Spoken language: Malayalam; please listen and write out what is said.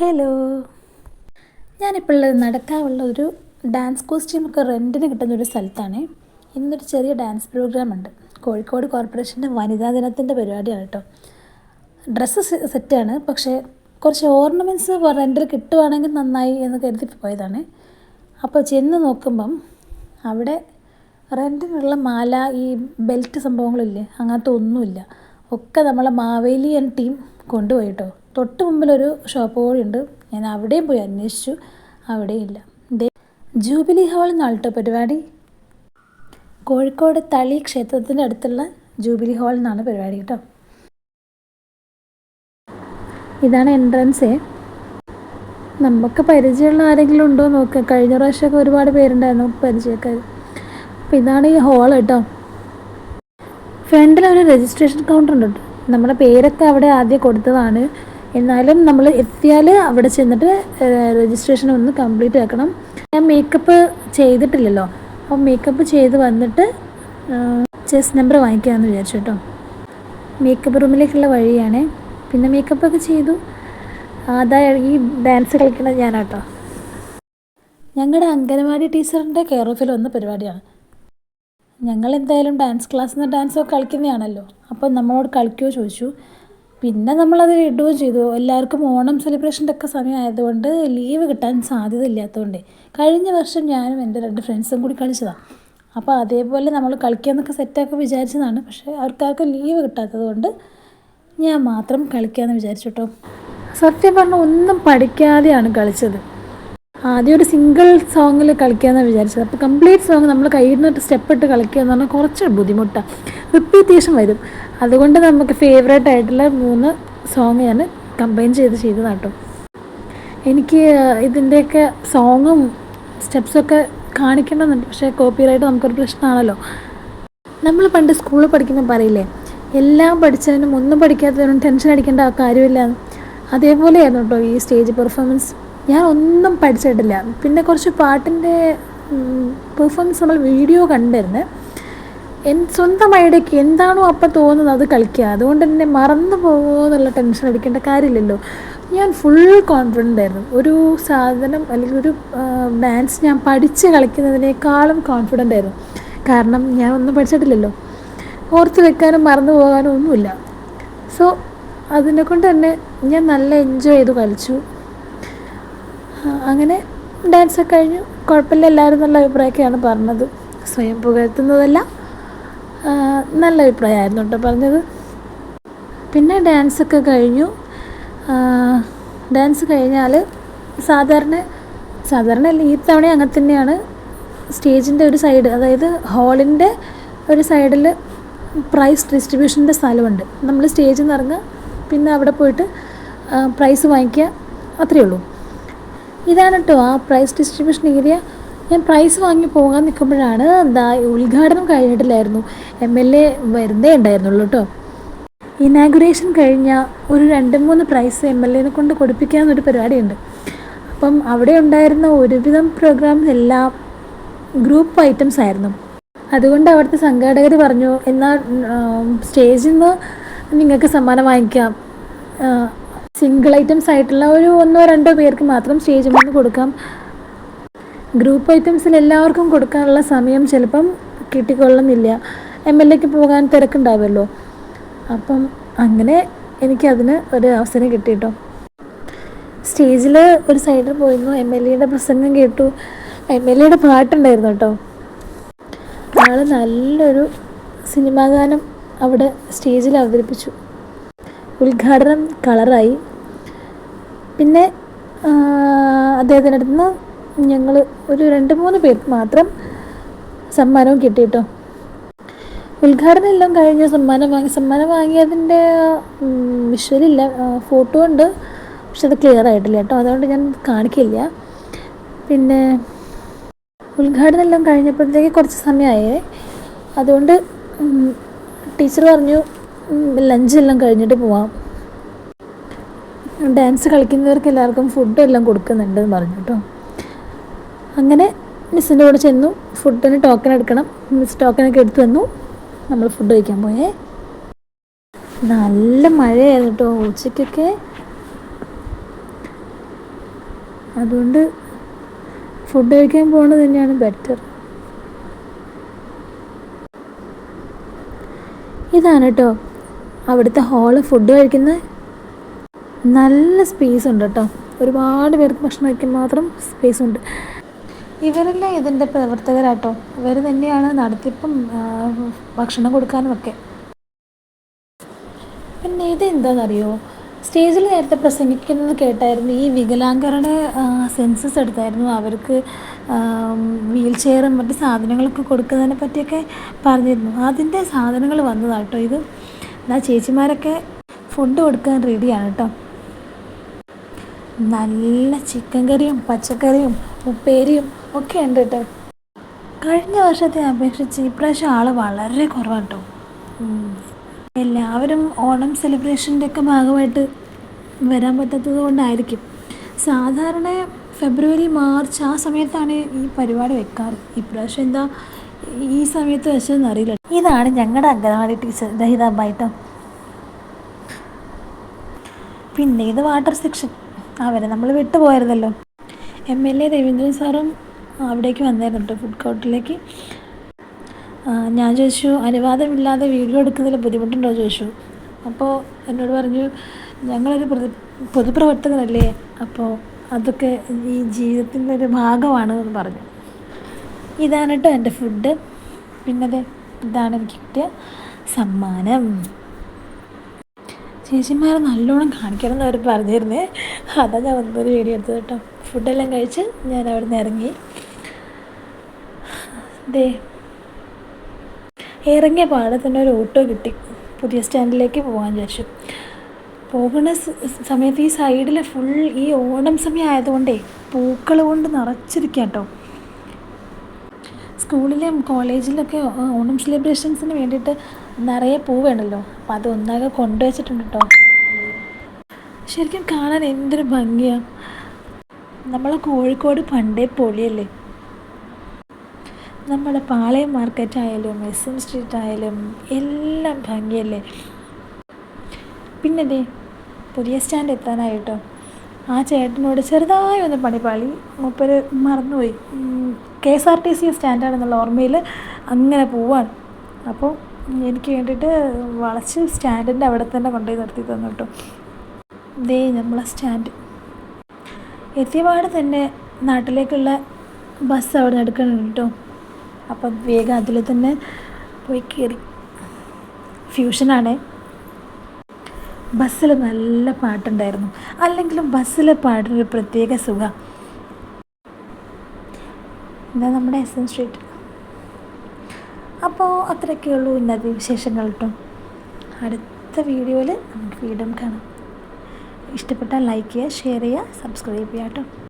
ഹലോ ഞാനിപ്പോൾ ഉള്ളത് നടക്കാവുള്ള ഒരു ഡാൻസ് കോസ്റ്റ്യൂമൊക്കെ റെന്റിന് കിട്ടുന്ന ഒരു സ്ഥലത്താണ്. ഇന്നൊരു ചെറിയ ഡാൻസ് പ്രോഗ്രാം ഉണ്ട്. കോഴിക്കോട് കോർപ്പറേഷന്റെ വനിതാ ദിനത്തിന്റെ പരിപാടിയാണ് കേട്ടോ. ഡ്രസ്സ് സെറ്റാണ് പക്ഷേ കുറച്ച് ഓർണമെന്റ്സ് റെന്റിൽ കിട്ടുവാണെങ്കിൽ നന്നായി എന്ന് കരുതി പോയതാണ്. അപ്പോൾ ചെന്ന് നോക്കുമ്പം അവിടെ റെന്റിനുള്ള മാല ഈ ബെൽറ്റ് സംഭവങ്ങളില്ലേ അങ്ങനത്തെ ഒന്നുമില്ല. ഒക്കെ നമ്മളെ മാവേലി മാവേലിയൻ ടീം കൊണ്ടുപോയി കേട്ടോ. തൊട്ട് മുമ്പിലൊരു ഷോപ്പ് കൂടിയുണ്ട് ഞാൻ അവിടെയും പോയി അന്വേഷിച്ചു. അവിടെയും ഇല്ല. ജൂബിലി ഹാൾ കേട്ടോ പരിപാടി? കോഴിക്കോട് തളി ക്ഷേത്രത്തിന്റെ അടുത്തുള്ള ജൂബിലി ഹാൾ എന്നാണ് പരിപാടി കേട്ടോ. ഇതാണ് എൻട്രൻസ് നമുക്ക് പരിചയമുള്ള ആരെങ്കിലും ഉണ്ടോ നോക്കുക കഴിഞ്ഞ പ്രാവശ്യമൊക്കെ ഒരുപാട് പേരുണ്ടായിരുന്നു പരിചയക്കാർ. അപ്പോൾ ഇതാണ് ഈ ഹോൾ കേട്ടോ. ഫ്രണ്ടിൽ ഒരു രജിസ്ട്രേഷൻ കൗണ്ടർ ഉണ്ട് കേട്ടോ. നമ്മുടെ പേരൊക്കെ അവിടെ ആദ്യം കൊടുത്തതാണ്. എന്നാലും നമ്മൾ എത്തിയാൽ അവിടെ ചെന്നിട്ട് രജിസ്ട്രേഷൻ ഒന്ന് കംപ്ലീറ്റ് ആക്കണം ഞാൻ മേക്കപ്പ് ചെയ്തിട്ടില്ലല്ലോ. അപ്പോൾ മേക്കപ്പ് ചെയ്ത് വന്നിട്ട് ചെസ് നമ്പർ വാങ്ങിക്കാമെന്ന് വിചാരിച്ചു കേട്ടോ. മേക്കപ്പ് റൂമിലേക്കുള്ള വഴിയാണ്. പിന്നെ മേക്കപ്പ് ഒക്കെ ചെയ്തു. അതായത് ഈ ഡാൻസ് കളിക്കുന്നത് ഞാനാട്ടോ. ഞങ്ങളുടെ അംഗനവാടി ടീച്ചറിന്റെ കെയർ ഓഫിൽ വന്ന പരിപാടിയാണ്. ഞങ്ങൾ എന്തായാലും ഡാൻസ് ക്ലാസ്സിൽ നിന്ന് ഡാൻസൊക്കെ കളിക്കുന്നതാണല്ലോ. അപ്പോൾ നമ്മളോട് കളിക്കുമോ ചോദിച്ചു. പിന്നെ നമ്മളത് ഇടുകയും ചെയ്തു. എല്ലാവർക്കും ഓണം സെലിബ്രേഷന്റെ ഒക്കെ സമയമായതുകൊണ്ട് ലീവ് കിട്ടാൻ സാധ്യത ഇല്ലാത്തതുകൊണ്ട് കഴിഞ്ഞ വർഷം ഞാനും എന്റെ രണ്ട് ഫ്രണ്ട്സും കൂടി കളിച്ചതാണ് അപ്പോൾ അതേപോലെ നമ്മൾ കളിക്കാമെന്നൊക്കെ സെറ്റാക്കി വിചാരിച്ചതാണ്. പക്ഷേ അവർക്കാർക്കും ലീവ് കിട്ടാത്തത് കൊണ്ട് ഞാൻ മാത്രം കളിക്കാമെന്ന് വിചാരിച്ചു കേട്ടോ. സത്യം പറഞ്ഞാൽ ഒന്നും പഠിക്കാതെയാണ് കളിച്ചത്. ആദ്യം ഒരു സിംഗിൾ സോങ്ങിൽ കളിക്കാമെന്നാണ് വിചാരിച്ചത്. അപ്പോൾ കംപ്ലീറ്റ് സോങ് നമ്മൾ കയ്യിൽ നിന്ന് സ്റ്റെപ്പ് ഇട്ട് കളിക്കുക എന്ന് പറഞ്ഞാൽ കുറച്ച് ബുദ്ധിമുട്ടാണ് റിപ്പീറ്റേഷൻ വരും. അതുകൊണ്ട് നമുക്ക് ഫേവറേറ്റ് ആയിട്ടുള്ള മൂന്ന് സോങ് ഞാൻ കമ്പൈൻ ചെയ്ത് ചെയ്ത് നട്ടു എനിക്ക് ഇതിന്റെയൊക്കെ സോങ്ങും സ്റ്റെപ്സൊക്കെ കാണിക്കേണ്ടതുണ്ട് പക്ഷേ കോപ്പിറൈറ്റ് നമുക്കൊരു പ്രശ്നമാണല്ലോ നമ്മൾ പണ്ട് സ്കൂളിൽ പഠിക്കുമ്പോൾ പറയില്ലേ എല്ലാം പഠിച്ചതിനും ഒന്നും പഠിക്കാത്തതിനും ടെൻഷൻ അടിക്കേണ്ട കാര്യമില്ല. അതേപോലെയായിരുന്നു കേട്ടോ ഈ സ്റ്റേജ് പെർഫോമൻസ് ഞാൻ ഒന്നും പഠിച്ചിട്ടില്ല. പിന്നെ കുറച്ച് പാട്ടിന്റെ പെർഫോമൻസ് നമ്മൾ വീഡിയോ കണ്ടിരുന്നു. എൻ സ്വന്തം ഐഡിയക്ക് എന്താണോ അപ്പം തോന്നുന്നത് അത് കളിക്കുക അതുകൊണ്ട് തന്നെ മറന്നു പോകുമോ എന്നുള്ള ടെൻഷൻ അടിക്കേണ്ട കാര്യമില്ലല്ലോ. ഞാൻ ഫുൾ കോൺഫിഡന്റ് ആയിരുന്നു. ഒരു സാധനം അല്ലെങ്കിൽ ഒരു ഡാൻസ് ഞാൻ പഠിച്ച് കളിക്കുന്നതിനേക്കാളും കോൺഫിഡന്റ് ആയിരുന്നു. കാരണം ഞാൻ ഒന്നും പഠിച്ചിട്ടില്ലല്ലോ. ഓർത്ത് വെക്കാനും മറന്നു പോകാനും ഒന്നുമില്ല. സോ അതിനെക്കൊണ്ട് തന്നെ ഞാൻ നല്ല എൻജോയ് ചെയ്ത് കളിച്ചു. അങ്ങനെ ഡാൻസൊക്കെ കഴിഞ്ഞു. എല്ലാവരും നല്ല അഭിപ്രായമൊക്കെയാണ് പറഞ്ഞത്. സ്വയം പുകഴ്ത്തുന്നതല്ല നല്ല അഭിപ്രായമായിരുന്നു കേട്ടോ പറഞ്ഞത്. പിന്നെ ഡാൻസൊക്കെ കഴിഞ്ഞു. ഡാൻസ് കഴിഞ്ഞാൽ സാധാരണ സാധാരണ അല്ല ഈ തവണ അങ്ങനെ തന്നെയാണ്. സ്റ്റേജിന്റെ ഒരു സൈഡ് അതായത് ഹാളിന്റെ ഒരു സൈഡിൽ പ്രൈസ് ഡിസ്ട്രിബ്യൂഷന്റെ സ്ഥലമുണ്ട്. നമ്മൾ സ്റ്റേജിൽ നിന്ന് ഇറങ്ങുക പിന്നെ അവിടെ പോയിട്ട് പ്രൈസ് വാങ്ങിക്കുക അത്രയേ ഉള്ളൂ. ഇതാണ് കേട്ടോ ആ പ്രൈസ് ഡിസ്ട്രിബ്യൂഷൻ ഏരിയ ഞാൻ പ്രൈസ് വാങ്ങി പോകാൻ നിൽക്കുമ്പോഴാണ് ഉദ്ഘാടനം കഴിഞ്ഞിട്ടില്ലായിരുന്നു. എം എൽ എ വരുന്നേ ഉണ്ടായിരുന്നുള്ളൂ കേട്ടോ ഇനാഗുറേഷൻ കഴിഞ്ഞ ഒരു രണ്ട് മൂന്ന് പ്രൈസ് എം എൽ എനെ കൊണ്ട് കൊടുപ്പിക്കാമെന്നൊരു പരിപാടിയുണ്ട്. അപ്പം അവിടെ ഉണ്ടായിരുന്ന ഒരുവിധം പ്രോഗ്രാംസ് എല്ലാം ഗ്രൂപ്പ് ഐറ്റംസ് ആയിരുന്നു. അതുകൊണ്ട് അവിടുത്തെ സംഘാടകർ പറഞ്ഞു എന്നാൽ സ്റ്റേജിൽ നിന്ന് നിങ്ങൾക്ക് സമ്മാനം വാങ്ങിക്കാം. സിംഗിൾ ഐറ്റംസ് ആയിട്ടുള്ള ഒരു ഒന്നോ രണ്ടോ പേർക്ക് മാത്രം സ്റ്റേജിൽ നിന്ന് കൊടുക്കാം. ഗ്രൂപ്പ് ഐറ്റംസിൽ എല്ലാവർക്കും കൊടുക്കാനുള്ള സമയം ചിലപ്പം കിട്ടിക്കൊള്ളുന്നില്ല. എം എൽ എക്ക് പോകാൻ തിരക്കുണ്ടാവുമല്ലോ അപ്പം അങ്ങനെ എനിക്കതിന് ഒരു അവസരം കിട്ടിയിട്ടോ സ്റ്റേജിൽ ഒരു സൈഡിൽ പോയിരുന്നു. എം എൽ എയുടെ പ്രസംഗം കേട്ടു. എം എൽ എയുടെ പാട്ടുണ്ടായിരുന്നു കേട്ടോ. ആൾ നല്ലൊരു സിനിമാഗാനം അവിടെ സ്റ്റേജിൽ അവതരിപ്പിച്ചു. ഉദ്ഘാടനം കളറായി പിന്നെ അദ്ദേഹത്തിന്റെ അടുത്ത് നിന്ന് ഞങ്ങൾ ഒരു രണ്ട് മൂന്ന് പേർ മാത്രം സമ്മാനവും കിട്ടിയിട്ടോ ഉദ്ഘാടനം എല്ലാം കഴിഞ്ഞ് സമ്മാനം വാങ്ങി സമ്മാനം വാങ്ങിയതിന്റെ വിഷ്വലില്ല. ഫോട്ടോ ഉണ്ട്. പക്ഷെ അത് ക്ലിയർ ആയിട്ടില്ല കേട്ടോ അതുകൊണ്ട് ഞാൻ കാണിക്കില്ല. പിന്നെ ഉദ്ഘാടനം എല്ലാം കഴിഞ്ഞപ്പോഴത്തേക്ക് കുറച്ച് സമയമായേ. അതുകൊണ്ട് ടീച്ചർ പറഞ്ഞു ലഞ്ച് എല്ലാം കഴിഞ്ഞിട്ട് പോവാം. ഡാൻസ് കളിക്കുന്നവർക്ക് എല്ലാവർക്കും ഫുഡും എല്ലാം കൊടുക്കുന്നുണ്ടെന്ന് പറഞ്ഞു കേട്ടോ അങ്ങനെ മിസ്സിന്റെ കൂടെ ചെന്നു. ഫുഡിന് ടോക്കൺ എടുക്കണം. മിസ് ടോക്കനൊക്കെ എടുത്തു വന്നു നമ്മൾ ഫുഡ് കഴിക്കാൻ പോയേ. നല്ല മഴയായിരുന്നു കേട്ടോ ഉച്ചയ്ക്കൊക്കെ. അതുകൊണ്ട് ഫുഡ് കഴിക്കാൻ പോകുന്നത് തന്നെയാണ് ബെറ്റർ ഇതാണ് കേട്ടോ അവിടുത്തെ ഹോൾ ഫുഡ് കഴിക്കുന്ന നല്ല സ്പേസ് ഉണ്ട് കേട്ടോ ഒരുപാട് പേർക്ക് ഭക്ഷണം വയ്ക്കാൻ മാത്രം സ്പേസ് ഉണ്ട്. ഇവരെല്ലാം ഇതിന്റെ പ്രവർത്തകരാട്ടോ. ഇവർ തന്നെയാണ് നടത്തിപ്പും ഭക്ഷണം കൊടുക്കാനും ഒക്കെ. പിന്നെ ഇത് എന്താണെന്നറിയോ സ്റ്റേജിൽ നേരത്തെ പ്രസംഗിക്കുന്നത് കേട്ടായിരുന്നു. ഈ വികലാംഗരുടെ സെൻസസ് എടുത്തായിരുന്നു. അവർക്ക് വീൽ ചെയറും മറ്റ് സാധനങ്ങളൊക്കെ കൊടുക്കുന്നതിനെ പറ്റിയൊക്കെ പറഞ്ഞിരുന്നു. അതിന്റെ സാധനങ്ങൾ വന്നതാട്ടോ ഇത്. എന്നാൽ ചേച്ചിമാരൊക്കെ ഫുഡ് കൊടുക്കാൻ റെഡിയാണ് കേട്ടോ നല്ല ചിക്കൻ കറിയും പച്ചക്കറിയും ഉപ്പേരിയും ഒക്കെ ഉണ്ട് കേട്ടോ കഴിഞ്ഞ വർഷത്തെ അപേക്ഷിച്ച് ഇപ്രാവശ്യം ആൾ വളരെ കുറവാണ് കേട്ടോ എല്ലാവരും ഓണം സെലിബ്രേഷന്റെ ഒക്കെ ഭാഗമായിട്ട് വരാൻ പറ്റാത്തത് കൊണ്ടായിരിക്കും. സാധാരണ ഫെബ്രുവരി മാർച്ച് ആ സമയത്താണ് ഈ പരിപാടി വെക്കാറ്. ഇപ്രാവശ്യം എന്താ ഈ സമയത്ത് വെച്ചതെന്ന് അറിയില്ല ഇതാണ് ഞങ്ങളുടെ അംഗനവാടി ടീച്ചർ ദഹിതാബായിട്ടോ പിന്നെ ഇത് വാട്ടർ സെക്ഷൻ. അവരെ നമ്മൾ വിട്ടുപോയിരുന്നല്ലോ എം എൽ എ രവീന്ദ്രൻ സാറും അവിടേക്ക് വന്നായിരുന്നു കേട്ടോ ഫുഡ് കോർട്ടിലേക്ക് ഞാൻ ചോദിച്ചു അനുവാദമില്ലാതെ വീഡിയോ എടുക്കുന്നതിൽ ബുദ്ധിമുട്ടുണ്ടോ ചോദിച്ചു. അപ്പോൾ എന്നോട് പറഞ്ഞു ഞങ്ങളൊരു പ്രതി പൊതുപ്രവർത്തകരല്ലേ? അപ്പോൾ അതൊക്കെ ഈ ജീവിതത്തിന്റെ ഒരു ഭാഗമാണ് എന്ന് പറഞ്ഞു. ഇതാണ് കേട്ടോ എന്റെ ഫുഡ് പിന്നത് ഇതാണ് എനിക്ക് കിട്ടിയ സമ്മാനം. ചേച്ചിമാരെ നല്ലോണം കാണിക്കണം അവർ പറഞ്ഞിരുന്നേ. അതാണ് ഞാൻ വന്നൊരു വീഡിയോ എടുത്തത് കേട്ടോ. ഫുഡെല്ലാം കഴിച്ച് ഞാൻ അവിടെ നിന്ന് ഇറങ്ങി. ദേ. ഇറങ്ങിയ പാടെ തന്നെ ഒരു ഓട്ടോ കിട്ടി. പുതിയ സ്റ്റാൻഡിലേക്ക് പോകാൻ വിചാരിച്ചു. പോകുന്ന സമയത്ത് ഈ സൈഡിൽ ഫുൾ ഈ ഓണം സമയം ആയതുകൊണ്ടേ പൂക്കൾ കൊണ്ട് നിറച്ചിരിക്കുക കേട്ടോ സ്കൂളിലും കോളേജിലൊക്കെ ഓണം സെലിബ്രേഷൻസിന് വേണ്ടിയിട്ട് നിറയെ പൂ വേണമല്ലോ അപ്പം അത് ഒന്നാകെ കൊണ്ടുവച്ചിട്ടുണ്ട് കേട്ടോ ശരിക്കും കാണാൻ എന്തൊരു ഭംഗിയാണ് നമ്മളെ കോഴിക്കോട് പണ്ടേ പൊളിയല്ലേ. നമ്മുടെ പാളയം മാർക്കറ്റ് ആയാലും എസ് എം സ്ട്രീറ്റ് ആയാലും എല്ലാം ഭംഗിയല്ലേ. പിന്നെ ദേ പുതിയ സ്റ്റാൻഡ് എത്താനായിട്ടോ. ആ ചേട്ടനോട് ചെറുതായി ഒന്ന് പണിപ്പാളി മൂപ്പര് മറന്നുപോയി. K S R T C സ്റ്റാൻഡാണെന്നുള്ള ഓർമ്മയിൽ അങ്ങനെ പോവാണ്. അപ്പോൾ എനിക്ക് വേണ്ടിയിട്ട് വളച്ച് സ്റ്റാൻഡിന്റെ അവിടെ തന്നെ കൊണ്ടുപോയി നിർത്തി തന്നു കേട്ടോ. ദേ നമ്മളെ സ്റ്റാൻഡ്. എത്തിയപാട് തന്നെ നാട്ടിലേക്കുള്ള ബസ് അവിടെ എടുക്കണം കേട്ടോ. അപ്പം വേഗം അതിൽ തന്നെ പോയി കയറി. ഫ്യൂഷനാണേ. ബസ്സിൽ നല്ല പാട്ടുണ്ടായിരുന്നു. അല്ലെങ്കിലും ബസ്സിൽ പാടുന്നൊരു പ്രത്യേക സുഖ. ഇതാ നമ്മുടെ എസ് എൻ സ്ട്രീറ്റ്. അപ്പോൾ അത്രയൊക്കെ ഉള്ളൂ ഇന്നത്തെ വിശേഷങ്ങൾ കേട്ടോ അടുത്ത വീഡിയോയിൽ നമുക്ക് വീണ്ടും കാണാം. ഇഷ്ടപ്പെട്ടാൽ ലൈക്ക് ചെയ്യുക ഷെയർ ചെയ്യുക സബ്സ്ക്രൈബ് ചെയ്യുക കേട്ടോ.